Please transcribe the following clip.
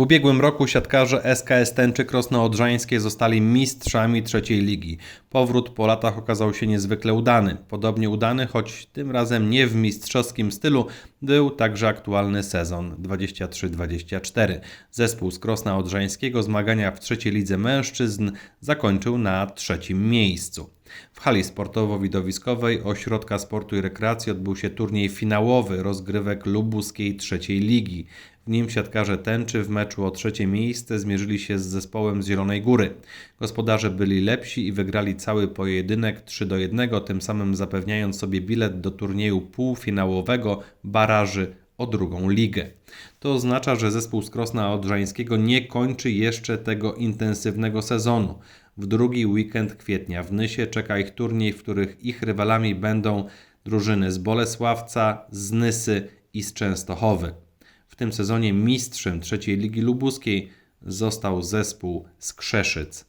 ubiegłym roku siatkarze SKS Tęczy Krosno-Odrzańskie zostali mistrzami trzeciej ligi. Powrót po latach okazał się niezwykle udany. Podobnie udany, choć tym razem nie w mistrzowskim stylu, był także aktualny sezon 23-24. Zespół z Krosna Odrzańskiego zmagania w trzeciej lidze mężczyzn zakończył na trzecim miejscu. W hali sportowo-widowiskowej Ośrodka Sportu i Rekreacji odbył się turniej finałowy rozgrywek lubuskiej trzeciej ligi. W nim siatkarze tęczy w meczu o trzecie miejsce zmierzyli się z zespołem z Zielonej Góry. Gospodarze byli lepsi i wygrali cały pojedynek 3 do 1, tym samym zapewniając sobie bilet do turnieju półfinałowego baraży o drugą ligę. To oznacza, że zespół z Krosna Odrzańskiego nie kończy jeszcze tego intensywnego sezonu. W drugi weekend kwietnia w Nysie czeka ich turniej, w których ich rywalami będą drużyny z Bolesławca, z Nysy i z Częstochowy. W tym sezonie mistrzem trzeciej ligi lubuskiej został zespół z Krzeszyc.